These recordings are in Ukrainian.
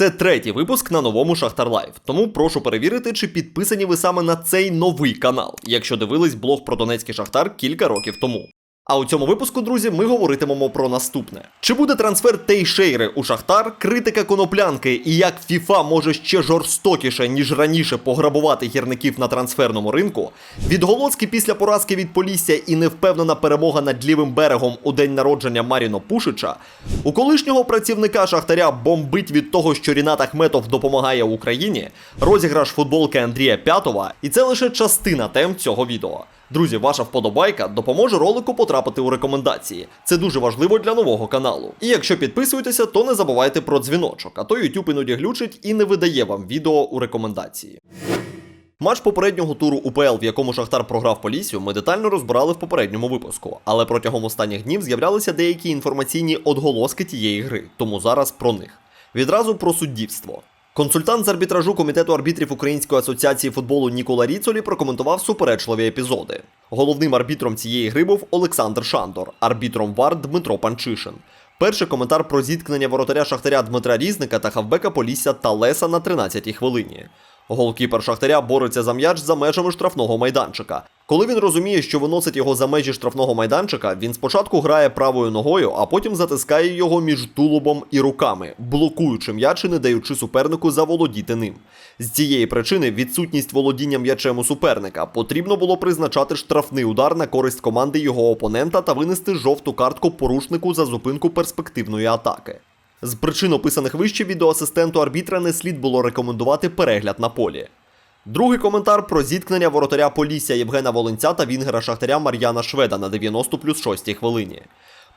Це третій випуск на новому Шахтар Лайв, тому прошу перевірити, чи підписані ви саме на цей новий канал, якщо дивились блог про Донецький Шахтар кілька років тому. А у цьому випуску, друзі, ми говоритимемо про наступне: чи буде трансфер Тейшейри у Шахтар, критика коноплянки. І як FIFA може ще жорстокіше ніж раніше пограбувати гірників на трансферному ринку, відголоски після поразки від Полісся і невпевнена перемога над лівим берегом у день народження Маріно Пушича, у колишнього працівника Шахтаря бомбить від того, що Рінат Ахметов допомагає Україні, розіграш футболки Андрія П'ятова, і це лише частина тем цього відео. Друзі, ваша вподобайка допоможе ролику потрапити у рекомендації. Це дуже важливо для нового каналу. І якщо підписуєтеся, то не забувайте про дзвіночок, а то YouTube іноді глючить і не видає вам відео у рекомендації. Матч попереднього туру УПЛ, в якому Шахтар програв Полісю, ми детально розбирали в попередньому випуску, але протягом останніх днів з'являлися деякі інформаційні отголоски тієї гри, тому зараз про них. Відразу про суддівство. Консультант з арбітражу комітету арбітрів Української асоціації футболу Нікола Ріцолі прокоментував суперечливі епізоди. Головним арбітром цієї гри був Олександр Шандор, арбітром ВАР Дмитро Панчишин. Перший коментар про зіткнення воротаря Шахтаря Дмитра Різника та хавбека Полісся Талеса на 13-й хвилині. Голкіпер Шахтаря бореться за м'яч за межами штрафного майданчика. Коли він розуміє, що виносить його за межі штрафного майданчика, він спочатку грає правою ногою, а потім затискає його між тулубом і руками, блокуючи м'яч і не даючи супернику заволодіти ним. З цієї причини відсутність володіння м'ячем у суперника потрібно було призначати штрафний удар на користь команди його опонента та винести жовту картку порушнику за зупинку перспективної атаки. З причин описаних вище відеоасистенту арбітра не слід було рекомендувати перегляд на полі. Другий коментар про зіткнення воротаря Полісся Євгена Волинця та Вінгера Шахтаря Мар'яна Шведа на 90 плюс 6 хвилині.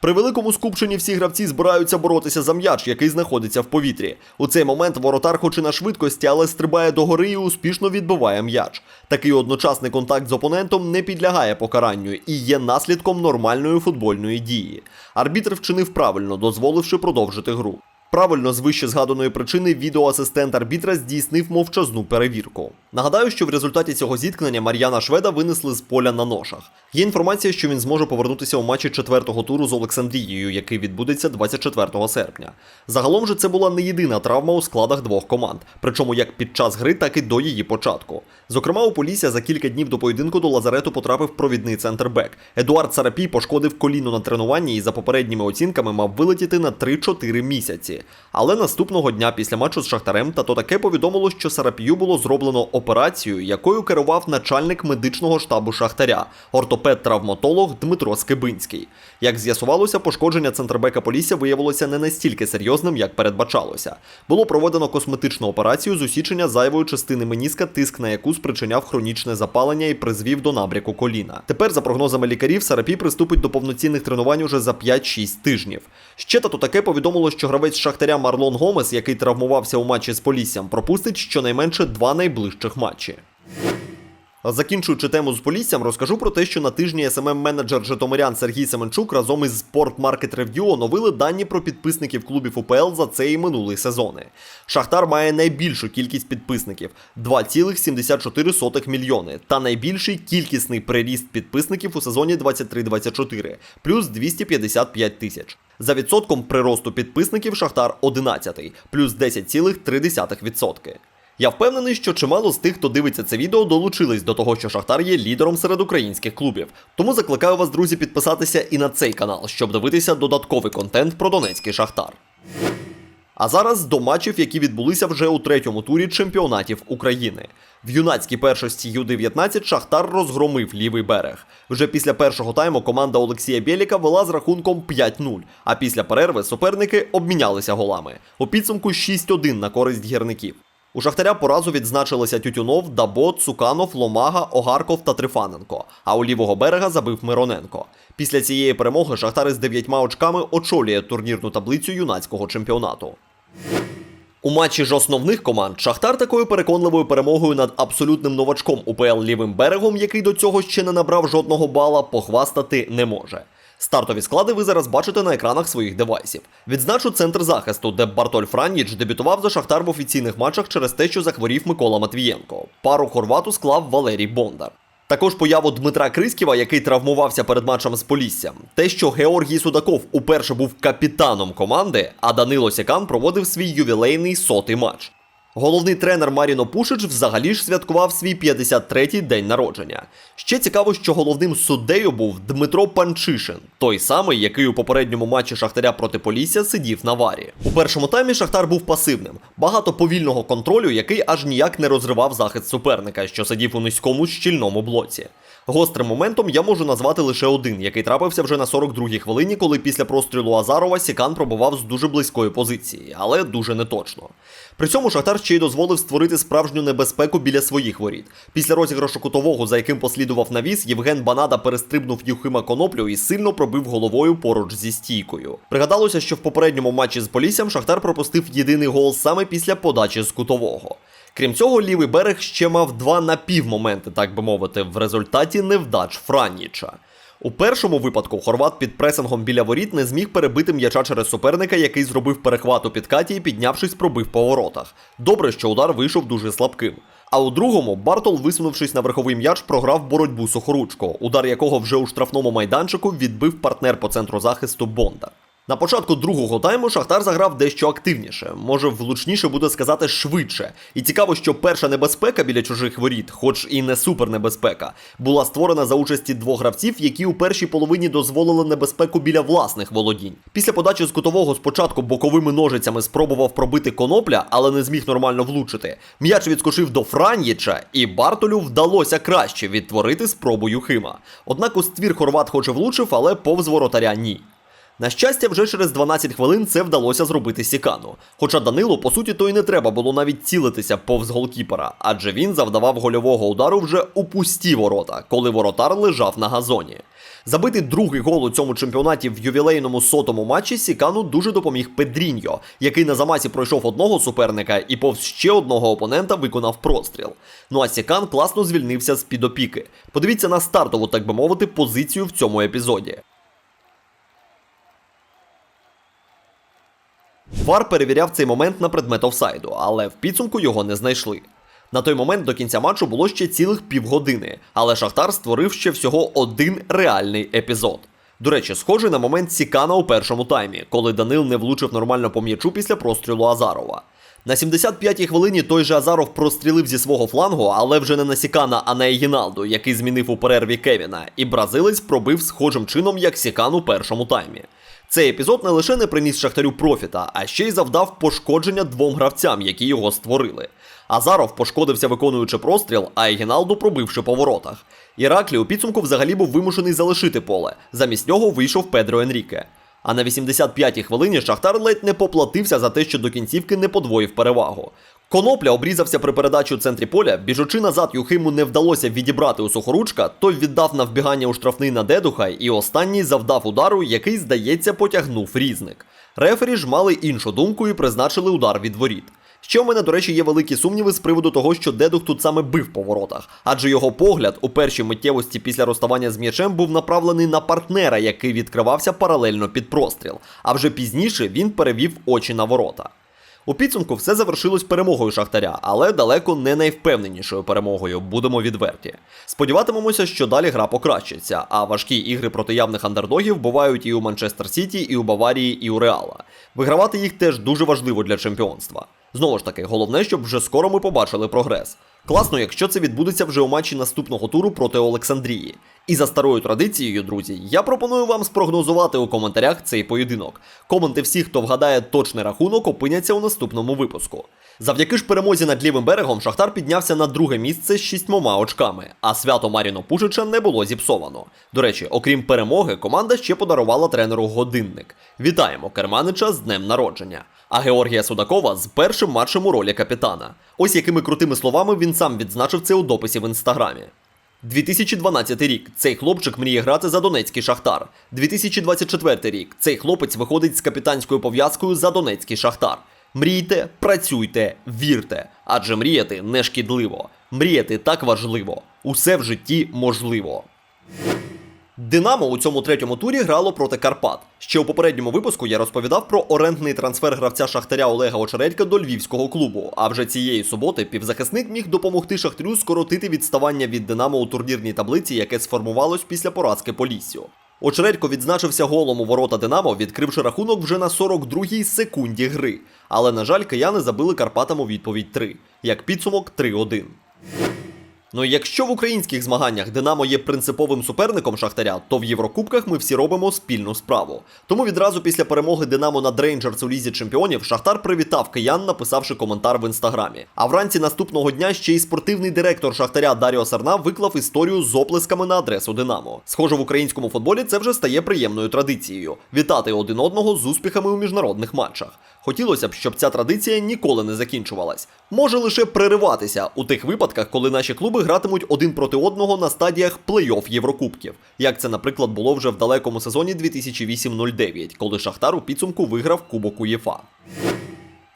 При великому скупченні всі гравці збираються боротися за м'яч, який знаходиться в повітрі. У цей момент воротар хоч і на швидкості, але стрибає догори і успішно відбиває м'яч. Такий одночасний контакт з опонентом не підлягає покаранню і є наслідком нормальної футбольної дії. Арбітр вчинив правильно, дозволивши продовжити гру. Правильно, з вище згаданої причини відеоасистент арбітра здійснив мовчазну перевірку. Нагадаю, що в результаті цього зіткнення Мар'яна Шведа винесли з поля на ношах. Є інформація, що він зможе повернутися у матчі четвертого туру з Олександрією, який відбудеться 24 серпня. Загалом же це була не єдина травма у складах двох команд, причому як під час гри, так і до її початку. Зокрема, у Полісся за кілька днів до поєдинку до Лазарету потрапив провідний центрбек. Едуард Сарапій пошкодив коліно на тренуванні і за попередніми оцінками мав вилетіти на 3-4 місяці. Але наступного дня після матчу з Шахтарем тато таке повідомило, що Сарапію було зроблено операцію, якою керував начальник медичного штабу Шахтаря, ортопед-травматолог Дмитро Скибинський. Як з'ясувалося, пошкодження центрбека Полісся виявилося не настільки серйозним, як передбачалося. Було проведено косметичну операцію з усічення зайвої частини меніска, тиск на яку спричиняв хронічне запалення і призвів до набряку коліна. Тепер, за прогнозами лікарів, Сарапій приступить до повноцінних тренувань уже за 5-6 тижнів. Ще тато таке повідомило, що гравець Шахтаря Марлон Гомес, який травмувався у матчі з Поліссям, пропустить щонайменше два найближчих матчі. Закінчуючи тему з Поліссям, розкажу про те, що на тижні СММ-менеджер Житомирян Сергій Семенчук разом із Sport Market Review оновили дані про підписників клубів УПЛ за цей минулий сезони. Шахтар має найбільшу кількість підписників 2,74 мільйони, та найбільший кількісний приріст підписників у сезоні 23-24 плюс 255 тисяч. За відсотком приросту підписників Шахтар 11, плюс 10,3%. Я впевнений, що чимало з тих, хто дивиться це відео, долучились до того, що Шахтар є лідером серед українських клубів. Тому закликаю вас, друзі, підписатися і на цей канал, щоб дивитися додатковий контент про Донецький Шахтар. А зараз до матчів, які відбулися вже у третьому турі чемпіонатів України. В юнацькій першості Ю-19 Шахтар розгромив лівий берег. Вже після першого тайму команда Олексія Бєліка вела з рахунком 5-0, а після перерви суперники обмінялися голами. У підсумку 6-1 на користь гірників. У Шахтаря по разу відзначилися Тютюнов, Дабот, Цуканов, Ломага, Огарков та Трифаненко. А у лівого берега забив Мироненко. Після цієї перемоги Шахтар із дев'ятьма очками очолює турнірну таблицю юнацького чемпіонату. У матчі ж основних команд Шахтар такою переконливою перемогою над абсолютним новачком УПЛ лівим берегом, який до цього ще не набрав жодного бала, похвастати не може. Стартові склади ви зараз бачите на екранах своїх девайсів. Відзначу центр захисту, де Бартоль Франніч дебютував за Шахтар в офіційних матчах через те, що захворів Микола Матвієнко. Пару хорвату склав Валерій Бондар. Також появу Дмитра Криськіва, який травмувався перед матчем з Поліссям. Те, що Георгій Судаков уперше був капітаном команди, а Данило Сікан проводив свій ювілейний сотий матч. Головний тренер Маріно Пушич взагалі ж святкував свій 53-й день народження. Ще цікаво, що головним суддею був Дмитро Панчишин, той самий, який у попередньому матчі Шахтаря проти Полісся сидів на варі. У першому таймі Шахтар був пасивним, багато повільного контролю, який аж ніяк не розривав захист суперника, що сидів у низькому щільному блоці. Гострим моментом я можу назвати лише один, який трапився вже на 42-й хвилині, коли після прострілу Азарова Сікан пробував з дуже близької позиції, але дуже неточно. При цьому Шахтар ще й дозволив створити справжню небезпеку біля своїх воріт. Після розіграшу кутового, за яким послідував навіс, Євген Банада перестрибнув Юхима Коноплю і сильно пробив головою поруч зі стійкою. Пригадалося, що в попередньому матчі з Поліссям Шахтар пропустив єдиний гол саме після подачі з кутового. Крім цього, лівий берег ще мав два напівмоменти, так би мовити, в результаті невдач Франіча. У першому випадку хорват під пресингом біля воріт не зміг перебити м'яча через суперника, який зробив перехват у підкаті і піднявшись, пробив по воротах. Добре, що удар вийшов дуже слабким. А у другому Бартол, висунувшись на верховий м'яч, програв боротьбу Сухоручко, удар якого вже у штрафному майданчику відбив партнер по центру захисту Бондар. На початку другого тайму Шахтар заграв дещо активніше, може влучніше буде сказати швидше. І цікаво, що перша небезпека біля чужих воріт, хоч і не супернебезпека, була створена за участі двох гравців, які у першій половині дозволили небезпеку біля власних володінь. Після подачі з кутового спочатку боковими ножицями спробував пробити конопля, але не зміг нормально влучити. М'яч відскочив до Фран'єча, і Бартолю вдалося краще відтворити спробу Юхима. Однак у ствір Хорват хоч і влучив, але повз воротаря ні. На щастя, вже через 12 хвилин це вдалося зробити Сікану. Хоча Данилу, по суті, то й не треба було навіть цілитися повз голкіпера, адже він завдавав гольового удару вже у пусті ворота, коли воротар лежав на газоні. Забити другий гол у цьому чемпіонаті в ювілейному сотому матчі Сікану дуже допоміг Педріньо, який на замасі пройшов одного суперника і повз ще одного опонента виконав простріл. Ну а Сікан класно звільнився з під опіки. Подивіться на стартову, так би мовити, позицію в цьому епізоді. Вар перевіряв цей момент на предмет офсайду, але в підсумку його не знайшли. На той момент до кінця матчу було ще цілих півгодини, але Шахтар створив ще всього один реальний епізод. До речі, схожий на момент Сікана у першому таймі, коли Данил не влучив нормально по м'ячу після прострілу Азарова. На 75-й хвилині той же Азаров прострілив зі свого флангу, але вже не на Сікана, а на Егіналду, який змінив у перерві Кевіна, і бразилець пробив схожим чином, як Сікан у першому таймі. Цей епізод не лише не приніс Шахтарю профіта, а ще й завдав пошкодження двом гравцям, які його створили. Азаров пошкодився, виконуючи простріл, а Егіналду пробивши по воротах. Іраклі у підсумку взагалі був вимушений залишити поле. Замість нього вийшов Педро Енріке. А на 85-й хвилині Шахтар ледь не поплатився за те, що до кінцівки не подвоїв перевагу. Конопля обрізався при передачі у центрі поля, біжучи назад Юхиму не вдалося відібрати у сухоручка, той віддав на вбігання у штрафний на Дедуха, і останній завдав удару, який, здається, потягнув різник. Рефері ж мали іншу думку і призначили удар від воріт. Ще у мене, до речі, є великі сумніви з приводу того, що Дедух тут саме бив по воротах, адже його погляд у першій миттєвості після розставання з м'ячем був направлений на партнера, який відкривався паралельно під простріл. А вже пізніше він перевів очі на ворота. У підсумку все завершилось перемогою Шахтаря, але далеко не найвпевненішою перемогою, будемо відверті. Сподіватимемося, що далі гра покращиться, а важкі ігри проти явних андердогів бувають і у Манчестер Сіті, і у Баварії, і у Реала. Вигравати їх теж дуже важливо для чемпіонства. Знову ж таки, головне, щоб вже скоро ми побачили прогрес. Класно, якщо це відбудеться вже у матчі наступного туру проти Олександрії. І за старою традицією, друзі, я пропоную вам спрогнозувати у коментарях цей поєдинок. Коменти всіх, хто вгадає точний рахунок, опиняться у наступному випуску. Завдяки ж перемозі над лівим берегом Шахтар піднявся на друге місце з шістьмома очками, а свято Маріно Пушича не було зіпсовано. До речі, окрім перемоги, команда ще подарувала тренеру годинник. Вітаємо Керманича з днем народження. А Георгія Судакова з першим матчем у ролі капітана. Ось якими крутими словами він сам відзначив це у дописі в інстаграмі. 2012 рік цей хлопчик мріє грати за Донецький Шахтар. 2024 рік цей хлопець виходить з капітанською пов'язкою за Донецький Шахтар. Мрійте, працюйте, вірте, адже мріяти не шкідливо. Мріяти так важливо. Усе в житті можливо. Динамо у цьому третьому турі грало проти Карпат. Ще у попередньому випуску я розповідав про орендний трансфер гравця Шахтаря Олега Очередька до львівського клубу. А вже цієї суботи півзахисник міг допомогти Шахтарю скоротити відставання від Динамо у турнірній таблиці, яке сформувалось після поразки по лісю. Очередько відзначився голом у ворота Динамо, відкривши рахунок вже на 42-й секунді гри. Але, на жаль, кияни забили Карпатам у відповідь 3. Як підсумок 3-1. Ну якщо в українських змаганнях Динамо є принциповим суперником Шахтаря, то в Єврокубках ми всі робимо спільну справу. Тому відразу після перемоги Динамо над Рейнджерс у лізі чемпіонів Шахтар привітав киян, написавши коментар в інстаграмі. А вранці наступного дня ще й спортивний директор Шахтаря Даріо Сарна виклав історію з оплесками на адресу Динамо. Схоже, в українському футболі це вже стає приємною традицією вітати один одного з успіхами у міжнародних матчах. Хотілося б, щоб ця традиція ніколи не закінчувалась. Може лише перериватися у тих випадках, коли наші клуби гратимуть один проти одного на стадіях плей-офф Єврокубків, як це, наприклад, було вже в далекому сезоні 2008-09, коли Шахтар у підсумку виграв Кубок УЄФА.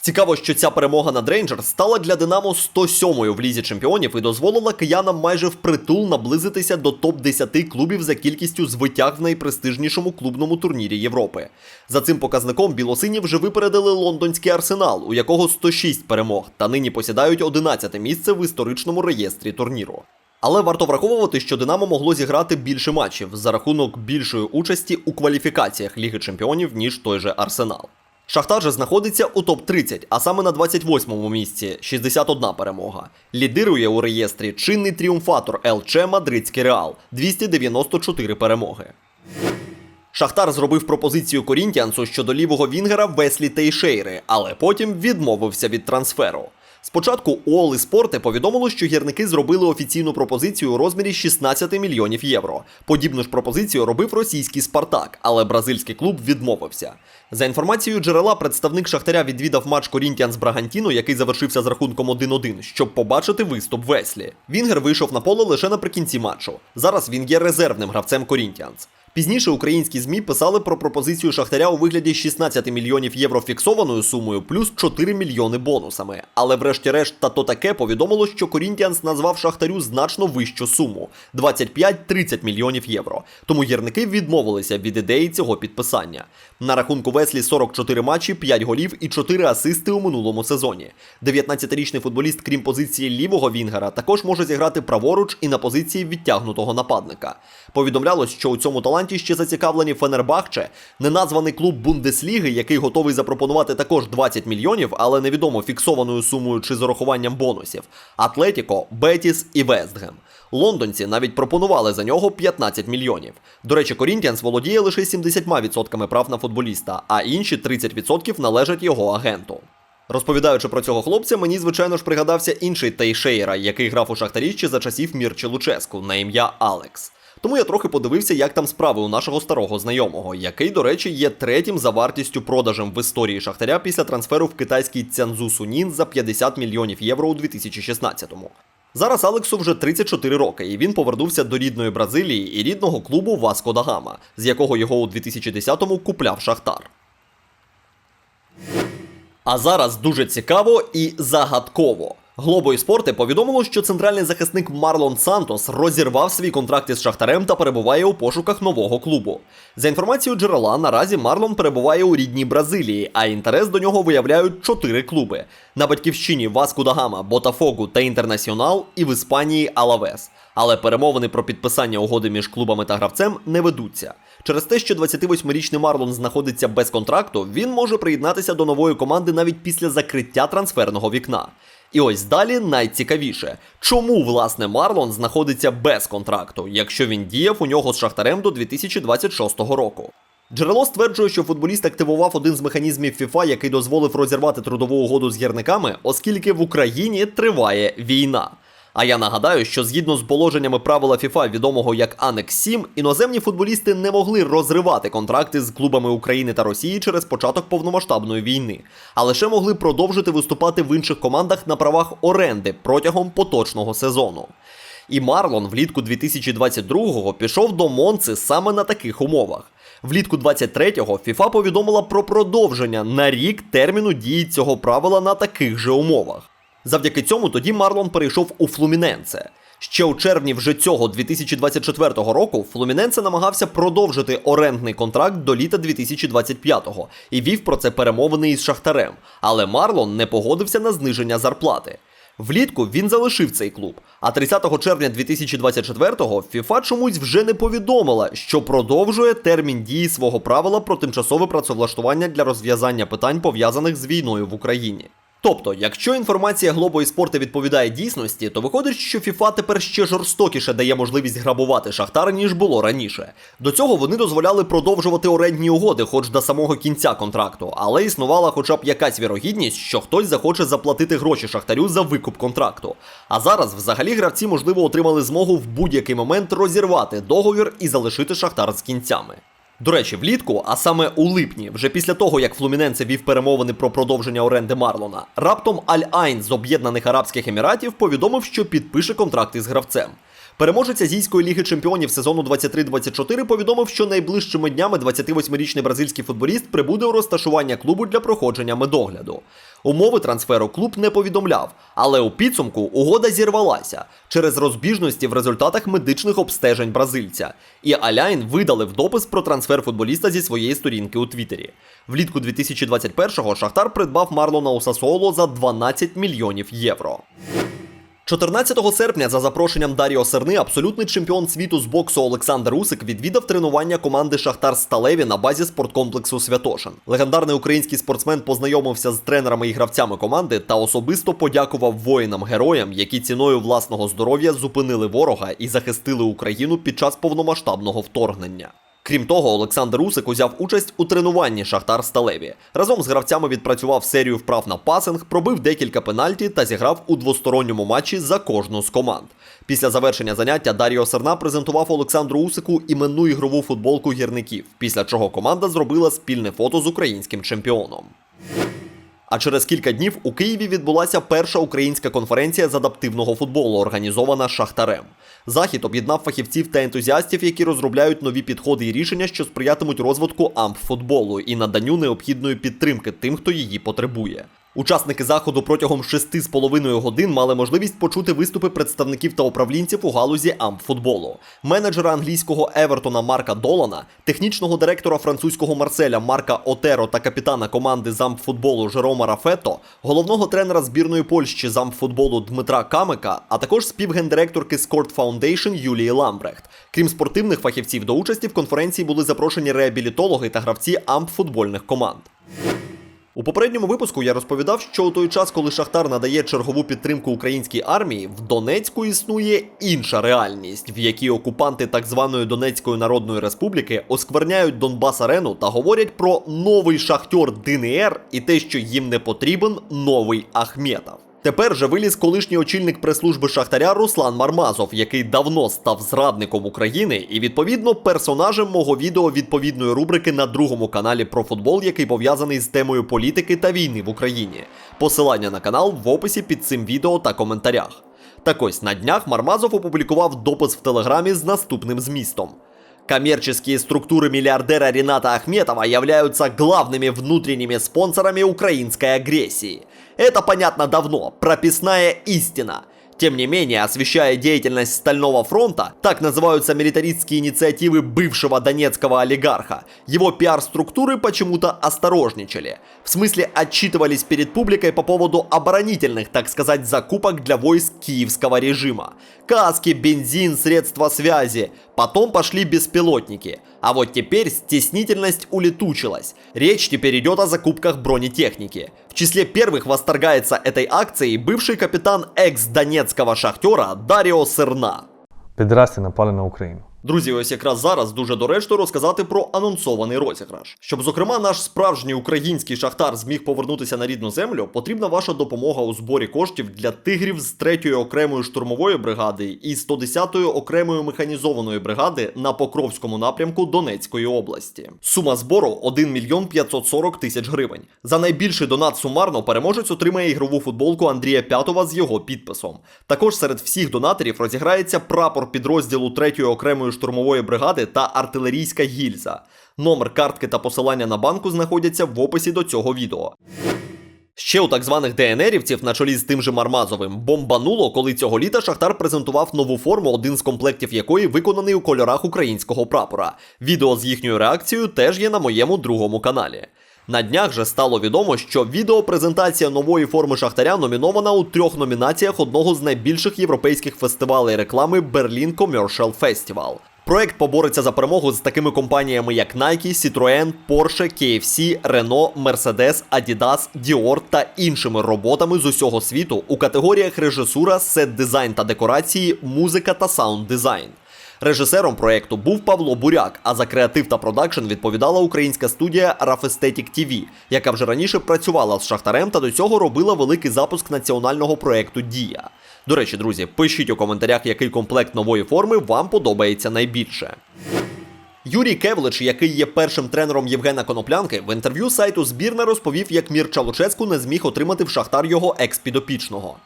Цікаво, що ця перемога над Рейнджерс стала для Динамо 107-ю в лізі чемпіонів і дозволила киянам майже впритул наблизитися до топ-10 клубів за кількістю звитяг в найпрестижнішому клубному турнірі Європи. За цим показником білосині вже випередили лондонський арсенал, у якого 106 перемог, та нині посідають 11 місце в історичному реєстрі турніру. Але варто враховувати, що Динамо могло зіграти більше матчів за рахунок більшої участі у кваліфікаціях Ліги Чемпіонів, ніж той же Арсенал. Шахтар же знаходиться у топ-30, а саме на 28-му місці 61 перемога. Лідирує у реєстрі чинний тріумфатор ЛЧ Мадридський Реал 294 перемоги. Шахтар зробив пропозицію Корінтіансу щодо лівого Вінгера Веслі Тейшейри, але потім відмовився від трансферу. Спочатку Уоли Спорте повідомило, що гірники зробили офіційну пропозицію у розмірі 16 мільйонів євро. Подібну ж пропозицію робив російський Спартак, але бразильський клуб відмовився. За інформацією джерела, представник Шахтаря відвідав матч Корінтіанс Брагантіно, який завершився з рахунком 1-1, щоб побачити виступ Веслі. Вінгер вийшов на поле лише наприкінці матчу. Зараз він є резервним гравцем Корінтіанс. Пізніше українські ЗМІ писали про пропозицію Шахтаря у вигляді 16 мільйонів євро фіксованою сумою плюс 4 мільйони бонусами. Але врешті-решт та то таке повідомило, що Корінтіанс назвав Шахтарю значно вищу суму 25-30 мільйонів євро. Тому гірники відмовилися від ідеї цього підписання. На рахунку Веслі 44 матчі, 5 голів і 4 асисти у минулому сезоні. 19-річний футболіст, крім позиції лівого Вінгера, також може зіграти праворуч і на позиції відтягнутого нападника. Повідомлялось, що у цьому таланті ще зацікавлені Фенербахче, неназваний клуб Бундесліги, який готовий запропонувати також 20 мільйонів, але невідомо фіксованою сумою чи з урахуванням бонусів. Атлетіко, Бетіс і Вестгем. Лондонці навіть пропонували за нього 15 мільйонів. До речі, Корінтіанс володіє лише 70% прав на футболіста, а інші 30% належать його агенту. Розповідаючи про цього хлопця, мені звичайно ж пригадався інший Тейшейра, який грав у Шахтарі ще за часів Мірчі Луческу на ім'я Алекс. Тому я трохи подивився, як там справи у нашого старого знайомого, який, до речі, є третім за вартістю продажем в історії Шахтаря після трансферу в китайський Цянзу Сунін за 50 мільйонів євро у 2016-му. Зараз Алексу вже 34 роки, і він повернувся до рідної Бразилії і рідного клубу Васко да Гама, з якого його у 2010-му купляв Шахтар. А зараз дуже цікаво і загадково. Глобо і спорти повідомило, що центральний захисник Марлон Сантос розірвав свій контракт із Шахтарем та перебуває у пошуках нового клубу. За інформацією джерела, наразі Марлон перебуває у рідній Бразилії, а інтерес до нього виявляють чотири клуби: на батьківщині Васку да Гама, Ботафогу та Інтернаціонал, і в Іспанії Алавес. Але перемовини про підписання угоди між клубами та гравцем не ведуться. Через те, що 28-річний Марлон знаходиться без контракту, він може приєднатися до нової команди навіть після закриття трансферного вікна. І ось далі найцікавіше, чому власне Марлон знаходиться без контракту, якщо він діяв у нього з Шахтарем до 2026 року. Джерело стверджує, що футболіст активував один з механізмів FIFA, який дозволив розірвати трудову угоду з гірниками, оскільки в Україні триває війна. А я нагадаю, що згідно з положеннями правила FIFA, відомого як Анекс 7, іноземні футболісти не могли розривати контракти з клубами України та Росії через початок повномасштабної війни, а лише могли продовжити виступати в інших командах на правах оренди протягом поточного сезону. І Марлон влітку 2022-го пішов до Монци саме на таких умовах. Влітку 23-го FIFA повідомила про продовження на рік терміну дії цього правила на таких же умовах. Завдяки цьому тоді Марлон перейшов у Флуміненце. Ще у червні вже цього 2024 року Флуміненце намагався продовжити орендний контракт до літа 2025-го і вів про це перемовини із Шахтарем. Але Марлон не погодився на зниження зарплати. Влітку він залишив цей клуб, а 30 червня 2024-го FIFA чомусь вже не повідомила, що продовжує термін дії свого правила про тимчасове працевлаштування для розв'язання питань пов'язаних з війною в Україні. Тобто, якщо інформація Глобо і спорти відповідає дійсності, то виходить, що FIFA тепер ще жорстокіше дає можливість грабувати Шахтар, ніж було раніше. До цього вони дозволяли продовжувати орендні угоди, хоч до самого кінця контракту, але існувала хоча б якась вірогідність, що хтось захоче заплатити гроші Шахтарю за викуп контракту. А зараз взагалі гравці, можливо, отримали змогу в будь-який момент розірвати договір і залишити Шахтар з кінцями. До речі, влітку, а саме у липні, вже після того, як Флуміненце вів перемовини про продовження оренди Марлона, раптом Аль-Айн з Об'єднаних Арабських Еміратів повідомив, що підпише контракт із гравцем. Переможець Азійської ліги чемпіонів сезону 23-24 повідомив, що найближчими днями 28-річний бразильський футболіст прибуде у розташування клубу для проходження медогляду. Умови трансферу клуб не повідомляв, але у підсумку угода зірвалася через розбіжності в результатах медичних обстежень бразильця. І Аляйн видалив допис про трансфер футболіста зі своєї сторінки у Твіттері. Влітку 2021-го Шахтар придбав Марлона у Сасуоло за 12 мільйонів євро. 14 серпня за запрошенням Даріо Серни абсолютний чемпіон світу з боксу Олександр Усик відвідав тренування команди Шахтар Сталеві на базі спорткомплексу Святошин. Легендарний український спортсмен познайомився з тренерами і гравцями команди та особисто подякував воїнам-героям, які ціною власного здоров'я зупинили ворога і захистили Україну під час повномасштабного вторгнення. Крім того, Олександр Усик узяв участь у тренуванні Шахтар Сталеві. Разом з гравцями відпрацював серію вправ на пасинг, пробив декілька пенальті та зіграв у двосторонньому матчі за кожну з команд. Після завершення заняття Даріо Серна презентував Олександру Усику іменну ігрову футболку гірників, після чого команда зробила спільне фото з українським чемпіоном. А через кілька днів у Києві відбулася перша українська конференція з адаптивного футболу, організована Шахтарем. Захід об'єднав фахівців та ентузіастів, які розробляють нові підходи і рішення, що сприятимуть розвитку амп-футболу і наданню необхідної підтримки тим, хто її потребує. Учасники заходу протягом 6,5 годин мали можливість почути виступи представників та управлінців у галузі амп-футболу, менеджера англійського Евертона Марка Долана, технічного директора французького Марселя Марка Отеро та капітана команди з амп-футболу Жерома Рафето, головного тренера збірної Польщі з амп-футболу Дмитра Камика, а також співгендиректорки Scort Foundation Юлії Ламбрехт. Крім спортивних фахівців, до участі в конференції були запрошені реабілітологи та гравці амп-футбольних команд. У попередньому випуску я розповідав, що у той час, коли Шахтар надає чергову підтримку українській армії, в Донецьку існує інша реальність, в якій окупанти так званої Донецької Народної Республіки оскверняють Донбас Арену та говорять про новий шахтер ДНР і те, що їм не потрібен новий Ахметов. Тепер же виліз колишній очільник прес-служби Шахтаря Руслан Мармазов, який давно став зрадником України і відповідно персонажем мого відео відповідної рубрики на другому каналі про футбол, який пов'язаний з темою політики та війни в Україні. Посилання на канал в описі під цим відео та коментарях. Так ось на днях Мармазов опублікував допис в телеграмі з наступним змістом. Коммерческие структуры миллиардера Рената Ахметова являются главными внутренними спонсорами украинской агрессии. Это понятно давно, прописная истина. Тем не менее, освещая деятельность Стального фронта, так называются милитаристские инициативы бывшего донецкого олигарха, его пиар-структуры почему-то осторожничали. В смысле отчитывались перед публикой по поводу оборонительных, так сказать, закупок для войск киевского режима. Каски, бензин, средства связи. Потом пошли беспилотники. А вот теперь стеснительность улетучилась. Речь теперь идет о закупках бронетехники. В числе первых восторгается этой акцией бывший капитан экс-донецкого шахтера Дарио Серна. Підрасти напали на Україну. Друзі, ось якраз зараз дуже доречно розказати про анонсований розіграш. Щоб, зокрема, наш справжній український шахтар зміг повернутися на рідну землю, потрібна ваша допомога у зборі коштів для тигрів з 3-ї окремої штурмової бригади і 110-ї окремої механізованої бригади на Покровському напрямку Донецької області. Сума збору 1 мільйон 540 тисяч гривень. За найбільший донат сумарно переможець отримає ігрову футболку Андрія П'ятова з його підписом. Також серед всіх донаторів розіграється прапор підрозділу 3-ї окремої штурмової бригади та артилерійська гільза. Номер картки та посилання на банку знаходяться в описі до цього відео. Ще у так званих ДНРівців на чолі з тим же Мармазовим бомбануло, коли цього літа Шахтар презентував нову форму, один з комплектів якої виконаний у кольорах українського прапора. Відео з їхньою реакцією теж є на моєму другому каналі. На днях же стало відомо, що відеопрезентація нової форми Шахтаря номінована у трьох номінаціях одного з найбільших європейських фестивалей реклами Berlin Commercial Festival. Проект побореться за перемогу з такими компаніями, як Nike, Citroën, Porsche, KFC, Renault, Mercedes, Adidas, Dior та іншими роботами з усього світу у категоріях режисура, сет-дизайн та декорації, музика та саунд-дизайн. Режисером проекту був Павло Буряк, а за креатив та продакшн відповідала українська студія Aesthetic TV, яка вже раніше працювала з Шахтарем та до цього робила великий запуск національного проекту Дія. До речі, друзі, пишіть у коментарях, який комплект нової форми вам подобається найбільше. Юрій Кевлич, який є першим тренером Євгена Коноплянки, в інтерв'ю сайту збірна розповів, як Мірча Луческу не зміг отримати в Шахтар його екс-підопічного.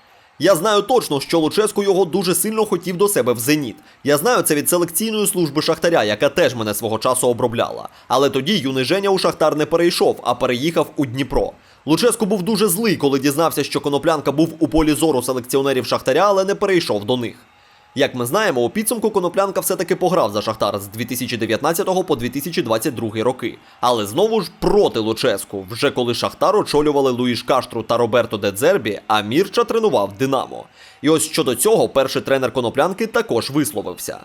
Я знаю точно, що Луческу його дуже сильно хотів до себе в зеніт. Я знаю це від селекційної служби Шахтаря, яка теж мене свого часу обробляла. Але тоді юний Женя у Шахтар не перейшов, а переїхав у Дніпро. Луческу був дуже злий, коли дізнався, що Коноплянка був у полі зору селекціонерів Шахтаря, але не перейшов до них. Як ми знаємо, у підсумку Коноплянка все-таки пограв за Шахтар з 2019 по 2022 роки. Але знову ж проти Луческу, вже коли Шахтар очолювали Луїш Каштру та Роберто Дедзербі, а Мірча тренував Динамо. І ось щодо цього перший тренер Коноплянки також висловився.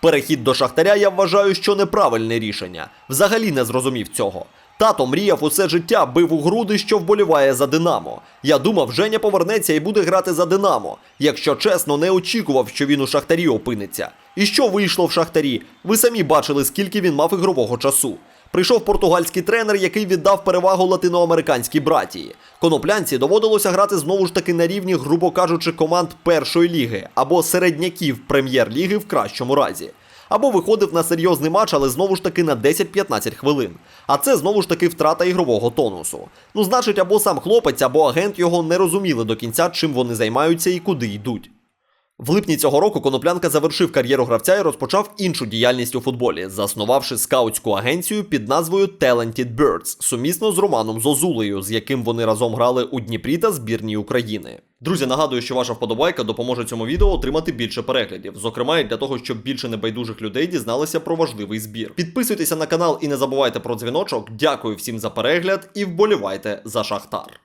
Перехід до Шахтаря я вважаю, що неправильне рішення. Взагалі не зрозумів цього. Тато мріяв усе життя, бив у груди, що вболіває за Динамо. Я думав, Женя повернеться і буде грати за Динамо. Якщо чесно, не очікував, що він у Шахтарі опиниться. І що вийшло в Шахтарі? Ви самі бачили, скільки він мав ігрового часу. Прийшов португальський тренер, який віддав перевагу латиноамериканській братії. Коноплянці доводилося грати знову ж таки на рівні, грубо кажучи, команд першої ліги або середняків прем'єр-ліги в кращому разі або виходив на серйозний матч, але знову ж таки на 10-15 хвилин. А це знову ж таки втрата ігрового тонусу. Ну, значить, або сам хлопець, або агент його не розуміли до кінця, чим вони займаються і куди йдуть. В липні цього року Коноплянка завершив кар'єру гравця і розпочав іншу діяльність у футболі, заснувавши скаутську агенцію під назвою Talented Birds, сумісно з Романом Зозулею, з яким вони разом грали у Дніпрі та збірній України. Друзі, нагадую, що ваша вподобайка допоможе цьому відео отримати більше переглядів, зокрема і для того, щоб більше небайдужих людей дізналися про важливий збір. Підписуйтеся на канал і не забувайте про дзвіночок. Дякую всім за перегляд і вболівайте за Шахтар.